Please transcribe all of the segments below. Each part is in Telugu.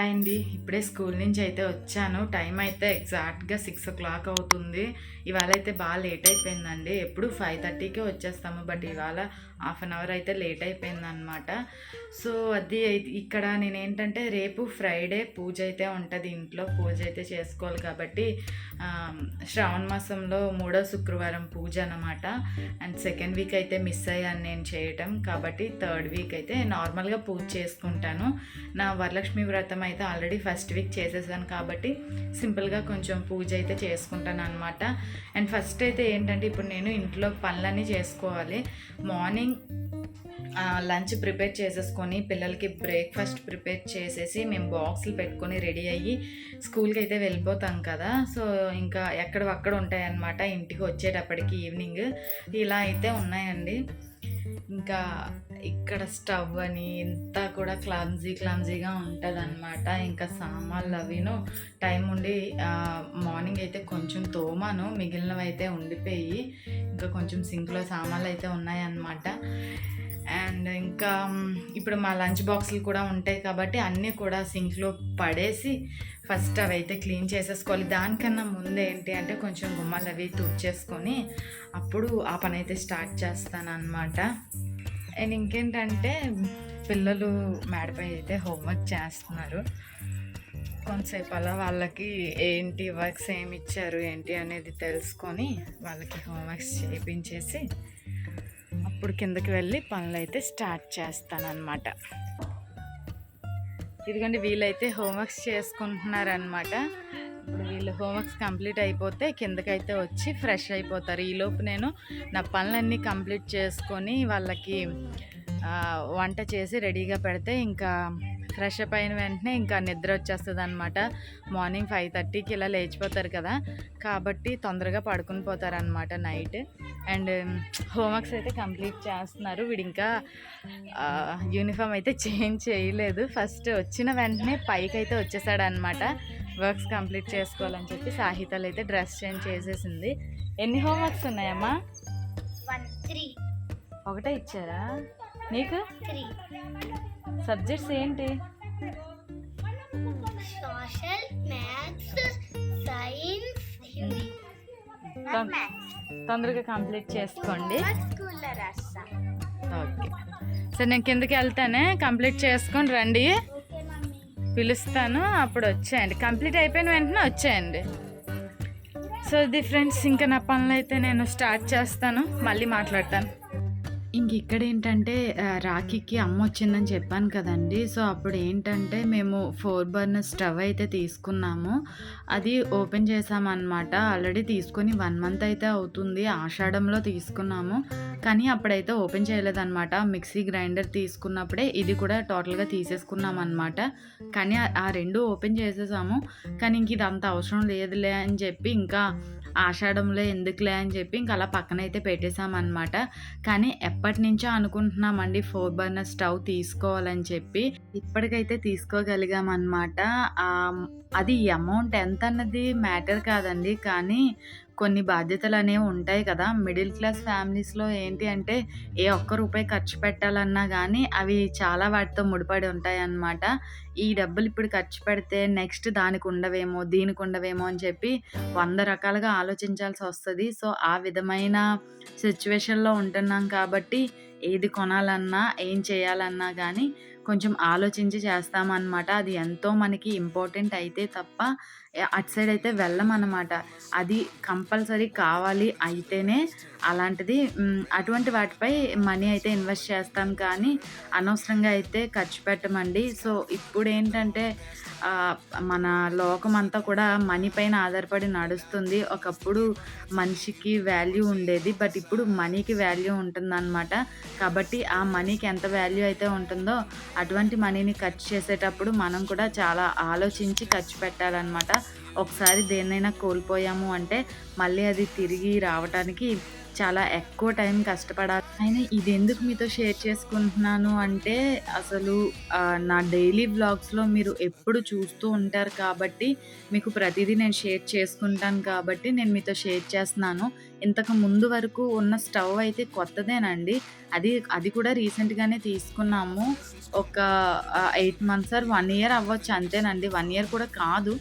హాయ్ అండి ఇప్పుడే స్కూల్ నుంచి అయితే వచ్చాను. టైం అయితే ఎగ్జాక్ట్గా సిక్స్ ఓ క్లాక్ అవుతుంది. ఇవాళ అయితే బాగా లేట్ అయిపోయిందండి. ఎప్పుడు ఫైవ్ థర్టీకే వచ్చేస్తాము. బట్ ఇవాళ హాఫ్ అన్ అవర్ అయితే లేట్ అయిపోయిందనమాట సో అది ఇక్కడ నేనేంటంటే రేపు ఫ్రైడే పూజ అయితే ఉంటుంది. ఇంట్లో పూజ అయితే చేసుకోవాలి కాబట్టి శ్రావణ మాసంలో మూడో శుక్రవారం పూజ అనమాట అండ్ సెకండ్ వీక్ అయితే మిస్ అయ్యాను నేను చేయటం. కాబట్టి థర్డ్ వీక్ అయితే నార్మల్గా పూజ చేసుకుంటాను. నా వరలక్ష్మి వ్రతం అయితే ఆల్రెడీ ఫస్ట్ వీక్ చేసేసాను కాబట్టి సింపుల్గా కొంచెం పూజ అయితే చేసుకుంటాను అనమాట అండ్ ఫస్ట్ అయితే ఏంటంటే ఇప్పుడు నేను ఇంట్లో పనులన్నీ చేసుకోవాలి. మార్నింగ్ లంచ్ ప్రిపేర్ చేసేసుకొని పిల్లలకి బ్రేక్ఫాస్ట్ ప్రిపేర్ చేసేసి మేము బాక్సులు పెట్టుకొని రెడీ అయ్యి స్కూల్కి అయితే వెళ్ళిపోతాం కదా. సో ఇంకా ఎక్కడ అక్కడ ఉంటాయన్నమాట. ఇంటికి వచ్చేటప్పటికి ఈవినింగ్. ఇలా అయితే ఉన్నాయండి. ఇంకా ఇక్కడ స్టవ్ అని ఇంత కూడా క్లాంజీ క్లాంజీగా ఉంటుంది అనమాట ఇంకా సామాన్లు అవిను. టైం ఉండి మార్నింగ్ అయితే కొంచెం తోమాను. మిగిలినవి అయితే ఉండిపోయి ఇంకా కొంచెం సింక్లో సామాన్లు అయితే ఉన్నాయన్నమాట. అండ్ ఇంకా ఇప్పుడు మా లంచ్ బాక్సులు కూడా ఉంటాయి కాబట్టి అన్నీ కూడా సింక్లో పడేసి ఫస్ట్ అవి అయితే క్లీన్ చేసేసుకోవాలి. దానికన్నా ముందు ఏంటి అంటే కొంచెం గుమ్మాలు అవి తుడిచేసుకొని అప్పుడు ఆ పని అయితే స్టార్ట్ చేస్తాను అనమాట అండ్ ఇంకేంటంటే పిల్లలు మేడపై అయితే హోంవర్క్ చేస్తున్నారు. కొంతసేపు అలా వాళ్ళకి ఏంటి వర్క్స్ ఏమి ఇచ్చారు ఏంటి అనేది తెలుసుకొని వాళ్ళకి హోంవర్క్స్ చేయించేసి ఇప్పుడు కిందకి వెళ్ళి పనులు అయితే స్టార్ట్ చేస్తానన్నమాట. ఇదిగోండి వీళ్ళైతే హోంవర్క్స్ చేసుకుంటున్నారనమాట ఇప్పుడు వీళ్ళు హోంవర్క్స్ కంప్లీట్ అయిపోతే కిందకైతే వచ్చి ఫ్రెష్ అయిపోతారు. ఈలోపు నేను నా పనులన్నీ కంప్లీట్ చేసుకొని వాళ్ళకి వంట చేసి రెడీగా పెడితే ఇంకా ఫ్రెష్ అప్ అయిన వెంటనే ఇంకా నిద్ర వచ్చేస్తుంది అనమాట మార్నింగ్ ఫైవ్ థర్టీకి ఇలా లేచిపోతారు కదా కాబట్టి తొందరగా పడుకుని పోతారనమాట నైట్. అండ్ హోంవర్క్స్ అయితే కంప్లీట్ చేస్తున్నారు. వీడు ఇంకా యూనిఫామ్ అయితే చేంజ్ చేయలేదు. ఫస్ట్ వచ్చిన వెంటనే పైకి అయితే వచ్చేసాడు అనమాట వర్క్స్ కంప్లీట్ చేసుకోవాలని చెప్పి సాహితాలు అయితే డ్రెస్ చేంజ్ చేసేసింది. ఎన్ని హోంవర్క్స్ ఉన్నాయమ్మా? ఒకటే ఇచ్చారా? నీకు? సబ్జెక్ట్స్ ఏంటి? Social maths science Hindi. తొం- తొందరగా కంప్లీట్ చేసుకోండి. ఓకే. సరే నేను కిందకి వెళ్తానే. కంప్లీట్ చేసుకొని రండి. పిలుస్తాను. అప్పుడు వచ్చేయండి. కంప్లీట్ అయిపోయిన వెంటనే వచ్చేయండి. సో ఇది ఫ్రెండ్స్ ఇంకా నా పనులు అయితే నేను స్టార్ట్ చేస్తాను. మళ్ళీ మాట్లాడతాను. ఇంక ఇక్కడ ఏంటంటే రాఖీకి అమ్మ వచ్చిందని చెప్పాను కదండి. సో అప్పుడు ఏంటంటే మేము ఫోర్ బర్నర్ స్టవ్ అయితే తీసుకున్నాము. అది ఓపెన్ చేసామన్నమాట. ఆల్రెడీ తీసుకొని వన్ మంత్ అయితే అవుతుంది. ఆషాఢంలో తీసుకున్నాము. కానీ అప్పుడైతే ఓపెన్ చేయలేదన్నమాట. మిక్సీ గ్రైండర్ తీసుకున్నప్పుడే ఇది కూడా టోటల్గా తీసేసుకున్నాం అనమాట కానీ ఆ రెండు ఓపెన్ చేసేసాము. కానీ ఇంక ఇది అంత అవసరం లేదులే అని చెప్పి ఇంకా ఆషాఢంలో ఎందుకులే అని చెప్పి ఇంకా అలా పక్కన అయితే పెట్టేశామన్నమాట. కానీ ఎప్పటి నుంచో అనుకుంటున్నామండి ఫోర్ బర్నర్ స్టవ్ తీసుకోవాలని చెప్పి. ఇప్పటికైతే తీసుకోగలిగామన్నమాట. అది అమౌంట్ ఎంత అన్నది మ్యాటర్ కాదండి. కానీ కొన్ని బాధ్యతలు అనేవి ఉంటాయి కదా. మిడిల్ క్లాస్ ఫ్యామిలీస్లో ఏంటి అంటే ఏ ఒక్క రూపాయి ఖర్చు పెట్టాలన్నా కానీ అవి చాలా వాటితో ముడిపడి ఉంటాయి అన్నమాట ఈ డబ్బులు ఇప్పుడు ఖర్చు పెడితే నెక్స్ట్ దానికి ఉండవేమో దీనికి ఉండవేమో అని చెప్పి వంద రకాలుగా ఆలోచించాల్సి వస్తుంది. సో ఆ విధమైన సిచ్యువేషన్లో ఉంటున్నాం కాబట్టి ఏది కొనాలన్నా ఏం చేయాలన్నా కానీ కొంచెం ఆలోచించి చేస్తామన్నమాట. అది ఎంతో మనకి ఇంపార్టెంట్ అయితే తప్ప అటు సైడ్ అయితే వెళ్ళమన్నమాట. అది కంపల్సరీ కావాలి అయితేనే అలాంటిది. అటువంటి వాటిపై మనీ అయితే ఇన్వెస్ట్ చేస్తాం కానీ అనవసరంగా అయితే ఖర్చు పెట్టమండి. సో ఇప్పుడు ఏంటంటే మన లోకం అంతా కూడా మనీ పైన ఆధారపడి నడుస్తుంది. ఒకప్పుడు మనిషికి వాల్యూ ఉండేది బట్ ఇప్పుడు మనీకి వాల్యూ ఉంటుందన్నమాట. కాబట్టి ఆ మనీకి ఎంత వాల్యూ అయితే ఉంటుందో అటువంటి మనీని ఖర్చు చేసేటప్పుడు మనం కూడా చాలా ఆలోచించి ఖర్చు పెట్టాలన్నమాట. ఒకసారి దేన్నైనా కోల్పోయాము అంటే మళ్ళీ అది తిరిగి రావటానికి చాలా ఎక్కువ టైం కష్టపడాలి అయినా ఇది ఎందుకు మీతో షేర్ చేసుకుంటున్నాను అంటే అసలు నా డైలీ వ్లాగ్స్లో మీరు ఎప్పుడు చూస్తూ ఉంటారు కాబట్టి మీకు ప్రతిదీ నేను షేర్ చేసుకుంటాను కాబట్టి నేను మీతో షేర్ చేస్తున్నాను. ఇంతకు ముందు వరకు ఉన్న స్టవ్ అయితే కొత్తదేనండి. అది అది కూడా రీసెంట్గానే తీసుకున్నాము. ఒక eight months or one year అవ్వచ్చు అంతేనండి. వన్ ఇయర్ కూడా కాదు.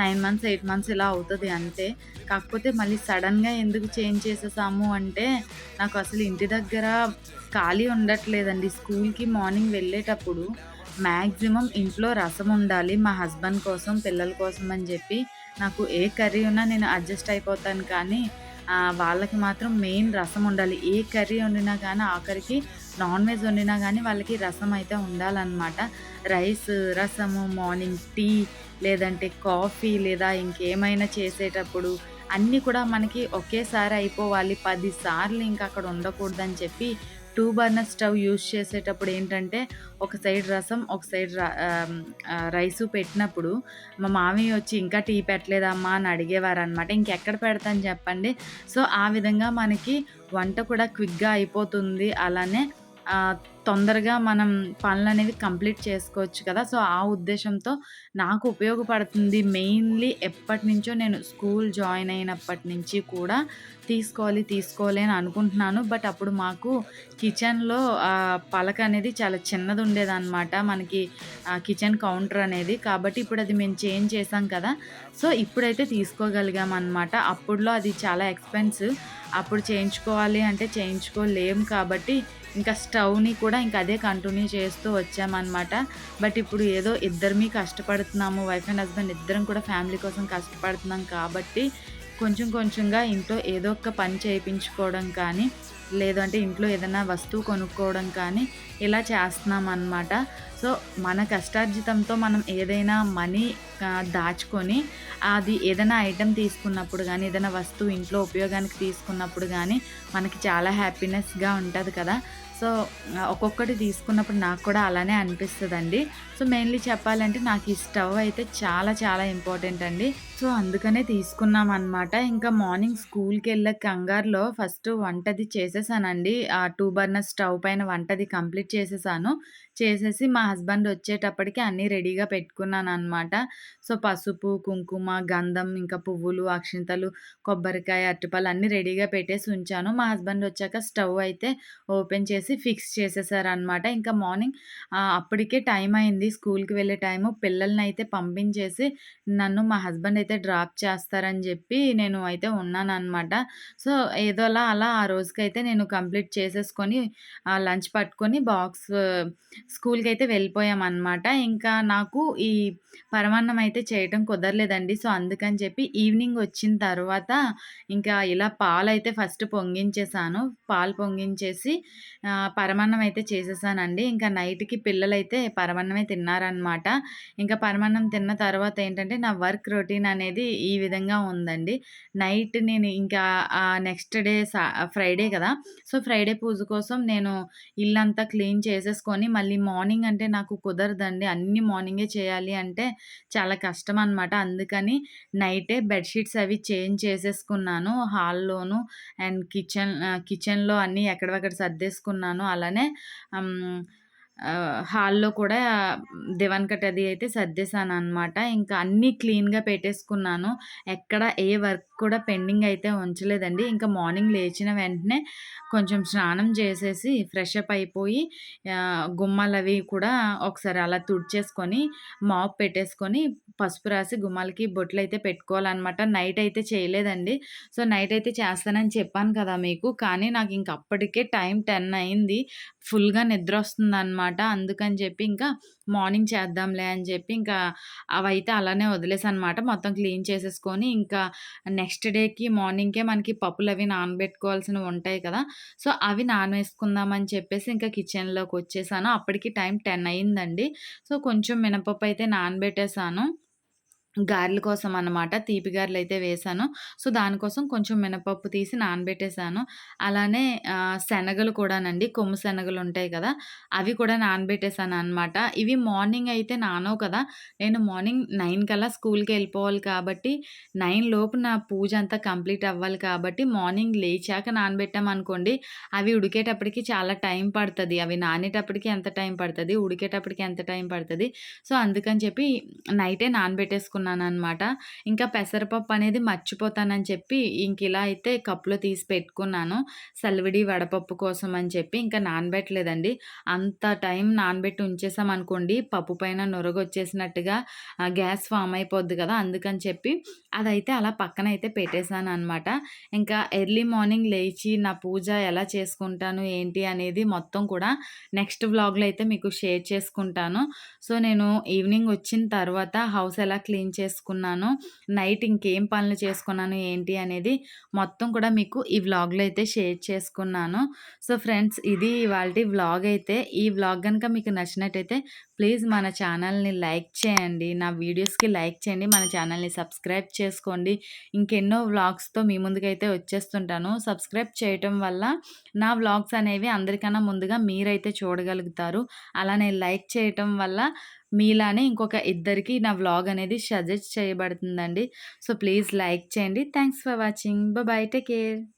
నైన్ మంత్స్ ఎయిట్ మంత్స్ ఇలా అవుతుంది అంతే. కాకపోతే మళ్ళీ సడన్గా ఎందుకు చేంజ్ చేసేసాము అంటే నాకు అసలు ఇంటి దగ్గర ఖాళీ ఉండట్లేదండి. స్కూల్కి మార్నింగ్ వెళ్ళేటప్పుడు మ్యాక్సిమం ఇంట్లో రసం ఉండాలి మా హస్బెండ్ కోసం పిల్లల కోసం అని చెప్పి నాకు ఏ కర్రీ ఉన్నా నేను అడ్జస్ట్ అయిపోతాను. కానీ వాళ్ళకి మాత్రం మెయిన్ రసం ఉండాలి. ఏ కర్రీ వండినా కానీ ఆఖరికి నాన్ వెజ్ వండినా కానీ వాళ్ళకి రసం అయితే ఉండాలన్నమాట. రైస్ రసము మార్నింగ్ టీ లేదంటే కాఫీ లేదా ఇంకేమైనా చేసేటప్పుడు అన్నీ కూడా మనకి ఒకేసారి అయిపోవాలి. పది సార్లు ఇంకా అక్కడ ఉండకూడదని చెప్పి టూ బర్నర్ స్టవ్ యూజ్ చేసేటప్పుడు ఏంటంటే ఒక సైడ్ రసం ఒక సైడ్ రైసు పెట్టినప్పుడు మా మామయ్య వచ్చి ఇంకా టీ పెట్టలేదమ్మా అని అడిగేవారు అనమాట ఇంకెక్కడ పెడతాను చెప్పండి? సో ఆ విధంగా మనకి వంట కూడా క్విక్గా అయిపోతుంది. అలానే తొందరగా మనం పనులు అనేవి కంప్లీట్ చేసుకోవచ్చు కదా. సో ఆ ఉద్దేశంతో నాకు ఉపయోగపడుతుంది మెయిన్లీ ఎప్పటి నుంచో నేను స్కూల్ జాయిన్ అయినప్పటి నుంచి కూడా తీసుకోవాలి తీసుకోవాలి అని అనుకుంటున్నాను. బట్ అప్పుడు మాకు కిచెన్లో పలక అనేది చాలా చిన్నది ఉండేదన్నమాట మనకి కిచెన్ కౌంటర్ అనేది. కాబట్టి ఇప్పుడు అది మేము చేంజ్ చేసాం కదా. సో ఇప్పుడైతే తీసుకోగలిగాం అనమాట అప్పుడులో అది చాలా ఎక్స్పెన్సివ్. అప్పుడు చేయించుకోవాలి అంటే చేయించుకోలేము కాబట్టి ఇంకా స్టవ్ని కూడా ఇంకా అదే కంటిన్యూ చేస్తూ వచ్చామన్నమాట. బట్ ఇప్పుడు ఏదో ఇద్దరిమీ కష్టపడుతున్నాము. వైఫ్ అండ్ హస్బెండ్ ఇద్దరం కూడా ఫ్యామిలీ కోసం కష్టపడుతున్నాం కాబట్టి కొంచెం కొంచెంగా ఇంట్లో ఏదో ఒక పని చేయించుకోవడం కానీ లేదంటే ఇంట్లో ఏదైనా వస్తువు కొనుక్కోవడం కానీ ఇలా చేస్తున్నాం అన్నమాట సో మన కష్టార్జితంతో మనం ఏదైనా మనీ దాచుకొని అది ఏదైనా ఐటెం తీసుకున్నప్పుడు కానీ ఏదైనా వస్తువు ఇంట్లో ఉపయోగానికి తీసుకున్నప్పుడు కానీ మనకి చాలా హ్యాపీనెస్గా ఉంటుంది కదా. సో ఒక్కొక్కటి తీసుకున్నప్పుడు నాకు కూడా అలానే అనిపిస్తుందండి. సో మెయిన్లీ చెప్పాలంటే నాకు ఈ స్టవ్ అయితే చాలా చాలా ఇంపార్టెంట్ అండి. సో అందుకనే తీసుకున్నాం అనమాట ఇంకా మార్నింగ్ స్కూల్కి వెళ్ళే కంగారులో ఫస్ట్ వంటది చేసేసానండి. ఆ టూ బర్నర్ స్టవ్ పైన వంటది కంప్లీట్ చేసేసాను. చేసేసి మా హస్బెండ్ వచ్చేటప్పటికి అన్నీ రెడీగా పెట్టుకున్నాను అనమాట సో పసుపు కుంకుమ గంధం ఇంకా పువ్వులు అక్షింతలు కొబ్బరికాయ అరటిపళ్ళు అన్నీ రెడీగా పెట్టేసి ఉంచాను. మా హస్బెండ్ వచ్చాక స్టవ్ అయితే ఓపెన్ చేసి ఫిక్స్ చేసేసారనమాట ఇంకా మార్నింగ్ అప్పటికే టైం అయింది. స్కూల్కి వెళ్ళే టైము. పిల్లల్ని అయితే పంపించేసి నన్ను మా హస్బెండ్ అయితే డ్రాప్ చేస్తారని చెప్పి నేను అయితే ఉన్నాను అనమాట సో ఏదోలా అలా ఆ రోజుకైతే నేను కంప్లీట్ చేసేసుకొని లంచ్ పట్టుకొని బాక్స్ స్కూల్కి అయితే వెళ్ళిపోయామన్నమాట. ఇంకా నాకు ఈ పరమాన్నం అయితే చేయటం కుదరలేదండి. సో అందుకని చెప్పి ఈవినింగ్ వచ్చిన తర్వాత ఇంకా ఇలా పాలు అయితే ఫస్ట్ పొంగించేసాను. పాలు పొంగించేసి పరమాన్నం అయితే చేసేసానండి. ఇంకా నైట్కి పిల్లలైతే పరమాన్నమే తిన్నారనమాట ఇంకా పరమాన్నం తిన్న తర్వాత ఏంటంటే నా వర్క్ రొటీన్ అనేది ఈ విధంగా ఉందండి. నైట్ నేను ఇంకా నెక్స్ట్ డే సా ఫ్రైడే కదా. సో ఫ్రైడే పూజ కోసం నేను ఇల్లంతా క్లీన్ చేసేసుకొని మళ్ళీ మార్నింగ్ అంటే నాకు కుదరదండి. అన్ని మార్నింగే చేయాలి అంటే చాలా కష్టం అనమాట అందుకని నైటే బెడ్షీట్స్ అవి చేంజ్ చేసేసుకున్నాను. హాల్లోను అండ్ కిచెన్ కిచెన్లో అన్నీ ఎక్కడెక్కడ సర్దేసుకున్నాను. అలానే హాల్లో కూడా దివాన్ కట్ అది అయితే సర్దేశాను అనమాట ఇంకా అన్నీ క్లీన్గా పెట్టేసుకున్నాను. ఎక్కడ ఏ వర్క్ కూడా పెండింగ్ అయితే ఉంచలేదండి. ఇంకా మార్నింగ్ లేచిన వెంటనే కొంచెం స్నానం చేసేసి ఫ్రెష్ అప్ అయిపోయి గుమ్మలు గుమ్మాలు అవి కూడా ఒకసారి అలా తుడిచేసుకొని మాప్ పెట్టేసుకొని పసుపు రాసి గుమ్మాలకి బొట్లు అయితే పెట్టుకోవాలన్నమాట. నైట్ అయితే చేయలేదండి. సో నైట్ అయితే చేస్తానని చెప్పాను కదా మీకు. కానీ నాకు ఇంక అప్పటికే టైం టెన్ అయింది. ఫుల్గా నిద్ర వస్తుంది అనమాట అందుకని చెప్పి ఇంకా మార్నింగ్ చేద్దాంలే అని చెప్పి ఇంకా అవైతే అలానే వదిలేసనమాట అనమాట మొత్తం క్లీన్ చేసేసుకొని ఇంకా నెక్స్ట్ డేకి మార్నింగ్కే మనకి పప్పులు అవి నానబెట్టుకోవాల్సినవి ఉంటాయి కదా. సో అవి నానవేసుకుందామని చెప్పేసి ఇంకా కిచెన్లోకి వచ్చేసాను అప్పటికి టైం టెన్ అయిందండి. సో కొంచెం మినపప్పు అయితే నానబెట్టేసాను. గారెల కోసం అన్నమాట. తీపి గారెలు అయితే వేశాను. సో, దానికోసం కొంచెం మినపప్పు తీసి నానబెట్టేశాను. అలానే శనగలు కూడానండి. కొమ్ము శనగలు ఉంటాయి కదా! అవి కూడా నానబెట్టేశాననమాట. ఇవి మార్నింగ్ అయితే నానో కదా! నేను మార్నింగ్ నైన్ కల్లా స్కూల్కి వెళ్ళిపోవాలి కాబట్టి నైన్ లోపు నా పూజ అంతా కంప్లీట్ అవ్వాలి కాబట్టి మార్నింగ్ లేచాక నానబెట్టామనుకోండి అవి ఉడికేటప్పటికి చాలా టైం పడుతుంది అవి నానేటప్పటికి ఎంత టైం పడుతుంది ఉడికేటప్పటికి ఎంత టైం పడుతుంది సో, అందుకని చెప్పి నైటే నానబెట్టేసుకున్నాను అనమాట ఇంకా పెసరపప్పు అనేది మర్చిపోతానని చెప్పి ఇంక ఇలా అయితే కప్పులో తీసి పెట్టుకున్నాను. సలివిడి వడపప్పు కోసం అని చెప్పి ఇంకా నానబెట్టలేదండి. అంత టైం నానబెట్టి ఉంచేసామనుకోండి పప్పు పైన నురగొచ్చేసినట్టుగా గ్యాస్ ఫామ్ అయిపోద్ది కదా! అందుకని చెప్పి అదైతే అలా పక్కన అయితే పెట్టేశాను అనమాట ఇంకా ఎర్లీ మార్నింగ్ లేచి నా పూజ ఎలా చేసుకుంటాను, ఏంటి అనేది మొత్తం కూడా నెక్స్ట్ వ్లాగ్‌లో అయితే మీకు షేర్ చేసుకుంటాను. సో, నేను ఈవినింగ్ వచ్చిన తర్వాత హౌస్ ఎలా క్లీన్ చేసుకున్నాను, నైట్ ఇంకేం పనులు చేసుకున్నాను, ఏంటి అనేది మొత్తం కూడా మీకు ఈ వ్లాగ్‌లో అయితే షేర్ చేసుకున్నాను. సో, ఫ్రెండ్స్ ఇది ఇవాల్టి వ్లాగ్ అయితే. ఈ వ్లాగ్ కనుక మీకు నచ్చినట్టయితే ప్లీజ్ మన ఛానల్‌ని లైక్ చేయండి. నా వీడియోస్‌కి లైక్ చేయండి. మన ఛానల్‌ని సబ్స్క్రైబ్ చేసుకోండి. ఇంకెన్నో వ్లాగ్స్‌తో మీ ముందుకైతే వచ్చేస్తుంటాను. సబ్స్క్రైబ్ చేయటం వల్ల నా వ్లాగ్స్ అనేవి అందరికన్నా ముందుగా మీరైతే చూడగలుగుతారు. అలానే లైక్ చేయటం వల్ల మీలానే ఇంకొక ఇద్దరికి నా వ్లాగ్ అనేది సజెస్ట్ చేయబడుతుందండి. సో, ప్లీజ్ లైక్ చేయండి. Thanks for watching. Bye take care.